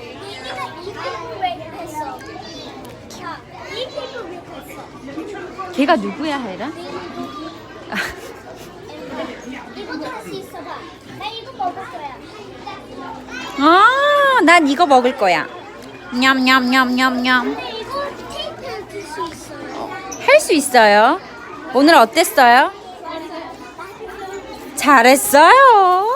얘네가 이 테이블 왜 했어? 자, 이 테이블 왜 했어? 걔가 누구야, 하이라? 아, 난 이거 먹을 거야. 냠냠냠냠냠. 들수 있어요. 할 수 있어요. 오늘 어땠어요? 잘했어요.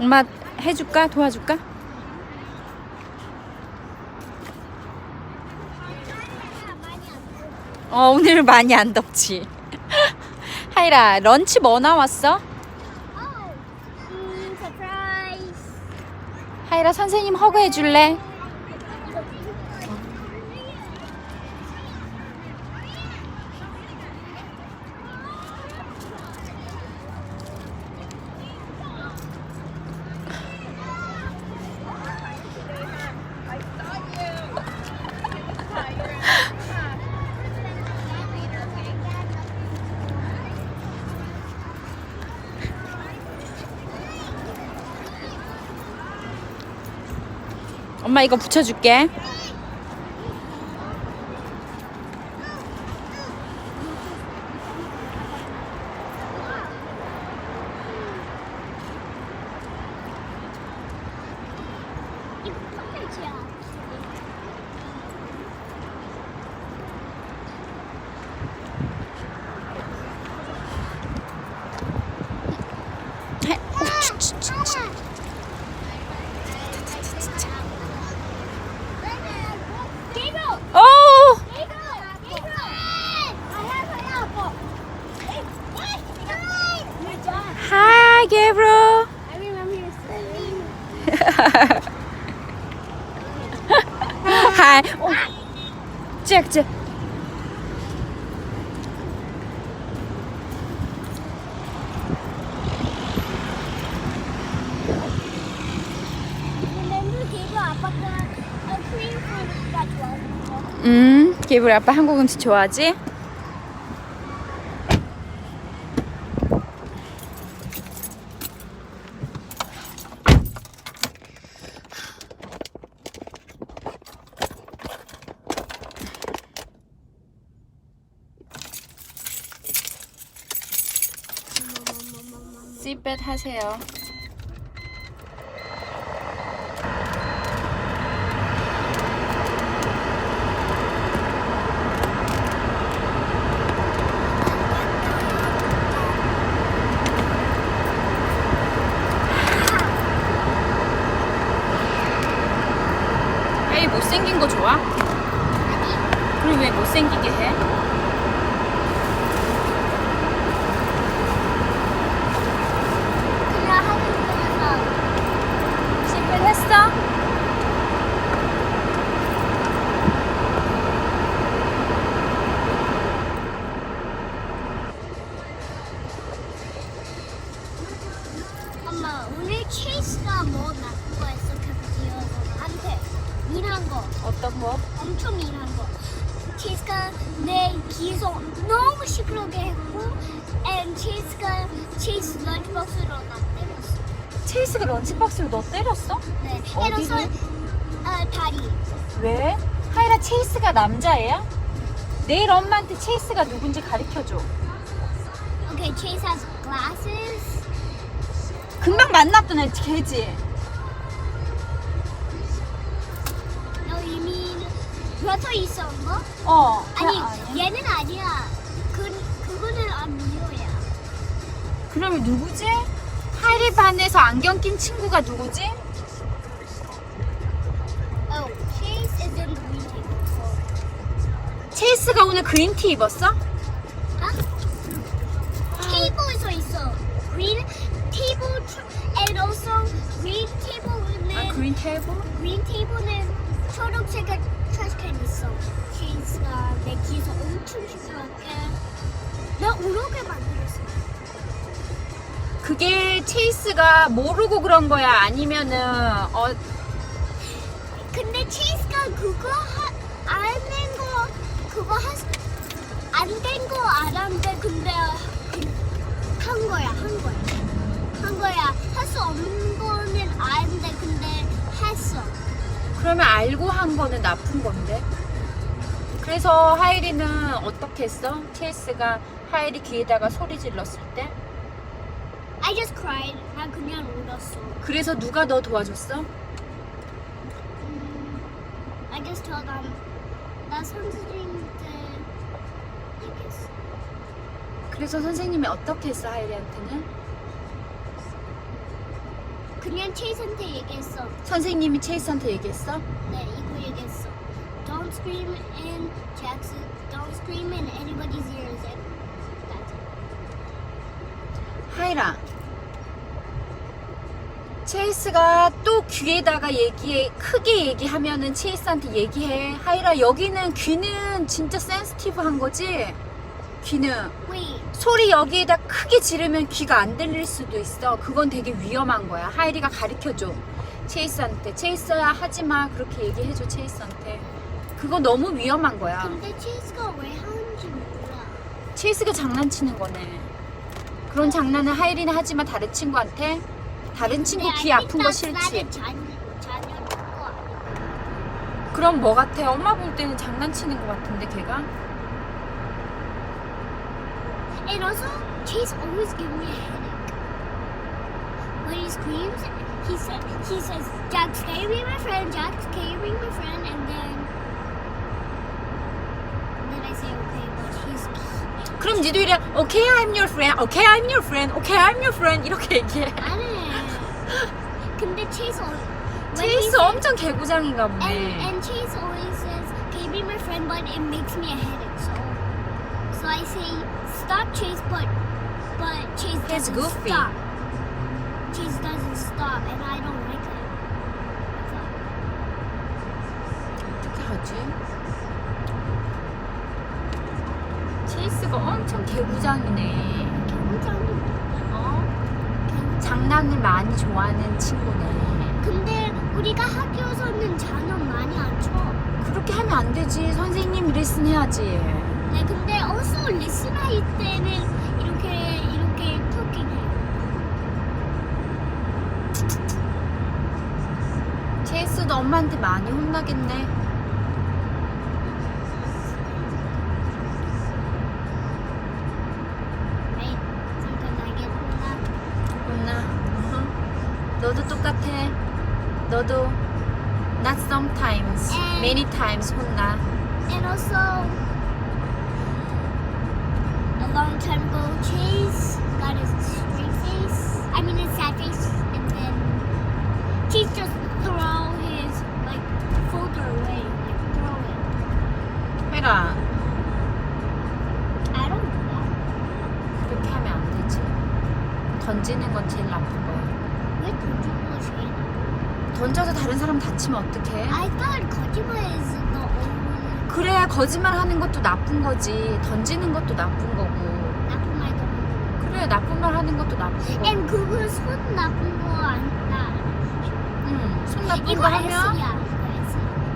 엄마 해줄까? 도와줄까? 어, 오늘 많이 안 덥지. 하이라, 런치 뭐 나왔어? 음. 하이라 선생님 허그 해 줄래? 엄마 이거 붙여줄게. 이거 콘텐츠야. 해. 오, 치, 치, 치, 치. Gabriel! 오! Gabriel! Gabriel! I have an apple. Hey, what? Good job. 하이, 게브로. I remember you saying. 하이. 오. 찌약, 찌약. Remember Gabriel 아빠가 크 림 프루트가 좋아하는 거? 음, 게브로 아빠 한국 음식 좋아하지? 씨벳 하세요. 못생긴 거 좋아? 그럼 왜 못생기게 해? 케이스가 뭐 나쁜 거 했어 캐피티어에서 나한테 일한 거 어떤 거? 엄청 일한 거 케이스가 내 귀에서 너무 시끄럽게 했고 and 케이스가 체이스 런치박스로 나 때렸어 체이스가 런치박스로 너 때렸어? 네. 어디로? 이로써 어, 다리. 왜? 하이라 체이스가 남자애야? 내일 엄마한테 체이스가 누군지 가르쳐줘. Okay, Chase has glasses. 금방 만났던 애 걔지? You mean 붙어 있어 거? 어. 아니, 아니야. 얘는 아니야. 그 그거는 아니야. 그러면 누구지? 하이리 반에서 안경 낀 친구가 누구지? Oh, Chase is in the green table. 체이스가 오늘 그린티 입었어? 아? 테이블에 서 있어. Green 그린 테이블? green table는 초록색 트래시캔 있어. Chase가 내 뒤에서 엄청 시끄럽게 나 우르게 만들었어. 그게 체이스가 모르고 그런 거야? 아니면은 어 근데 체이스가 그거 안된 거 그거 안된 거 알았는데 근데 한 거야 한 거야 그러면 알고 한 거는 나쁜 건데. 그래서 하이리는 어떻게 했어? 체이스가 하이리 귀에다가 소리 질렀을 때? I just cried 나 그냥 울었어 그래서 누가 너 도와줬어? 음, I just told them 나 선생님한테 얘기했어 그래서 선생님이 어떻게 했어 하이리한테는? 그냥 체이스한테 얘기했어 선생님이 체이스한테 얘기했어? 네, 이거 얘기했어. Don't scream in Jackson. Don't scream in anybody's ears. And that's it. 하이라 체이스가 또 귀에다가 얘기해 크게 얘기하면은 체이스한테 얘기해 하이라 여기는 귀는 진짜 센스티브한 거지 귀는 소리 여기에다 크게 지르면 귀가 안 들릴 수도 있어. 그건 되게 위험한 거야. 하이리가 가르쳐줘. 체이스한테. 체이스야 하지 마. 그렇게 얘기해줘 체이스한테. 그거 너무 위험한 거야. 근데 체이스가 왜 하는지 몰라. 체이스가 장난치는 거네. 그런 장난을 하이리는 하지 마 다른 친구한테? 다른 친구 귀 아픈 거 싫지. 그럼 뭐 같아? 엄마 볼 때는 장난치는 거 같은데 걔가? And also, Chase always gives me a headache. When he screams, he said, he says, Jax, can you be my friend? Jax, can you be my friend? And then, then I say, okay, but he's 그럼 니도 이래 Okay I'm your friend Okay I'm your friend Okay I'm your friend 이렇게 얘기해 안 해. 근데 Chase al- when he 체이스 says- 엄청 개구장인가 and, 보네 and Chase always says, "Can you be my friend?" But it makes me a headache. So, so I say, "Stop, Chase." But, but Chase He's doesn't goofy. stop. Chase doesn't stop, and I don't like it. 어떻게 하지? 체이스가 엄청 개구장이네 굉장히. 어? 장난을 많이 좋아하는 친구네 근데 우리가 학교에서는 장난 많이 안 쳐. 그렇게 하면 안 되지 선생님 레슨 해야지 네, 근데 listen 할 때는 이렇게 이렇게 talking 해요. 체이스도 엄마한테 많이 혼나겠네. 혼나. 너도 똑같아 너도 not sometimes 에. many times 혼나 And also, ago, Chase got his straight face. I mean, his sad face, and then Chase just throw his like folder away, like throw it. 해라 I don't do that. 그렇게 하면 안 되지 던지는 건 제일 나쁜 거야 왜 던지고 싶어? 던져서 다른 사람 다치면 어떡해 I thought 거짓말 is the only 그래야 거짓말 하는 것도 나쁜 거지 던지는 것도 나쁜 거고 나쁜 말도 하는 그래 나쁜 말 하는 것도. 거고 And 그거 손 나쁜 거 아니다. 응, 손 나쁜 이거 거 하면 야,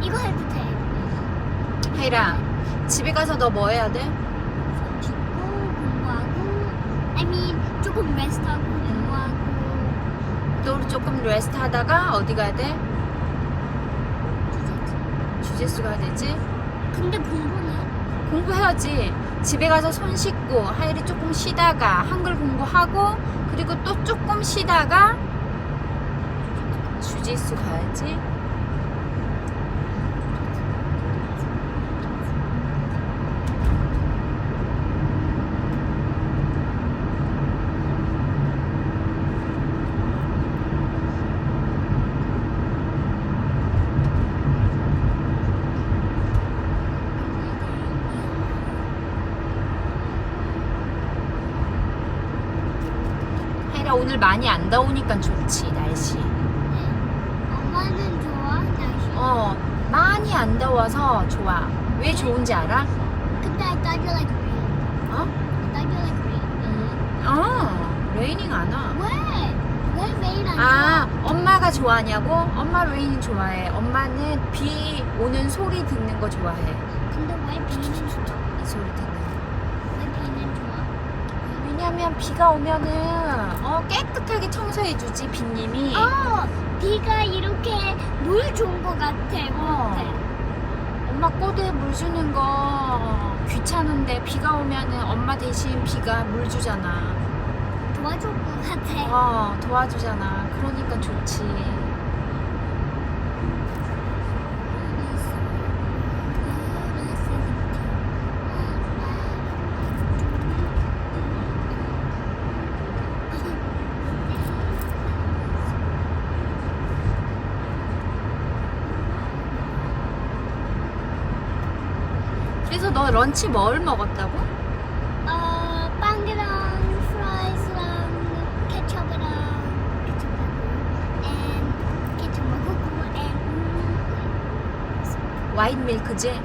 이거 해도 돼. 하이라 집에 가서 너 뭐 해야 돼? 손 씻고 공부하고 I mean 조금 레스트하고 공부하고 또 조금 레스트 하다가 어디 가야 돼? 주제수 가야 되지? 근데 공부는? 공부해야지. 집에 가서 손 씻고 하율이 조금 쉬다가 한글 공부하고 그리고 또 조금 쉬다가 주짓수 가야지. 오늘 많이 안 더우니까 좋지 날씨. 네. 엄마는 좋아? 날씨? 어 많이 안 더워서 좋아. 왜 좋은지 알아? 근데 I thought you like rain. 어? I thought you like rain. 음, 어 레이닝 안 와. 왜? 왜 rain 안 아, 엄마가 좋아하냐고? 엄마 레인 좋아해. 엄마는 비 오는 소리 듣는 거 좋아해. 좋아? 근데 왜 비는 좋아? 이 소리 듣는 거. 왜 비는 좋아? 왜냐면 비가 오면은 어, 깨끗하게 청소해주지 빗님이. 어, 비가 이렇게 물 좋은 것 같아. 어. 같아. 엄마 꼬대에 물 주는 거 귀찮은데 비가 오면은 엄마 대신 비가 물 주잖아. 도와줄 것 같아. 어, 도와주잖아. 그러니까 좋지. 그래서 너 런치 뭘 먹었다고? 어, 빵이랑 프라이스랑 케첩이랑 케첩 먹고 and 케첩 먹고 and 와인 밀크지?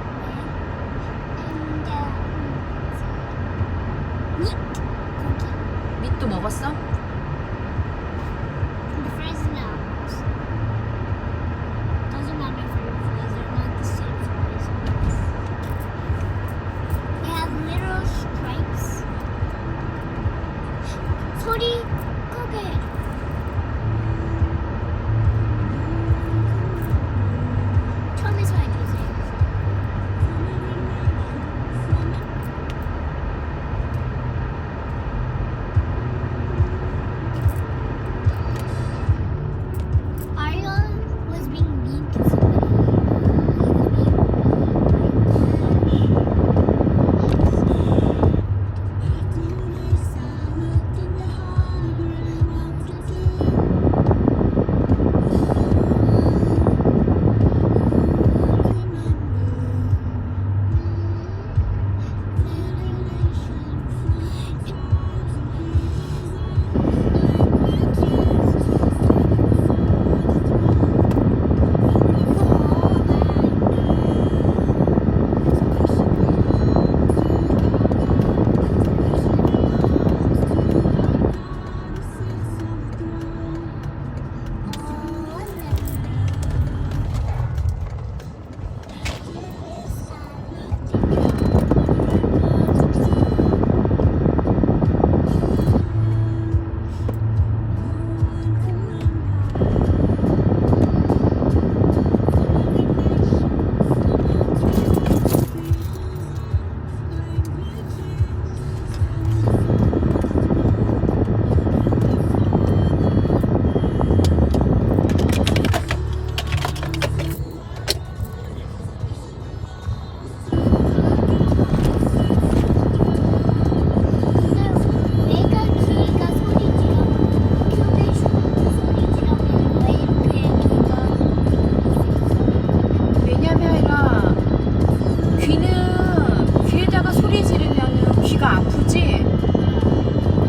귀는 귀에다가 소리 지르면 귀가 아프지?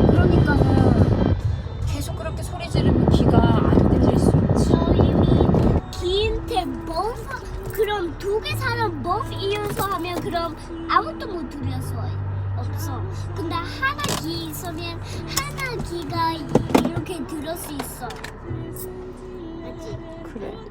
그러니까는 계속 그렇게 소리 지르면 귀가 안 들릴 수 있지. So you mean 귀한테 both 그럼 두 개 사람 both ears 하면 그럼 아무것도 못 들려서 없어. 근데 하나 귀 있으면 하나 귀가 이렇게 들을 수 있어. 맞지? 그래.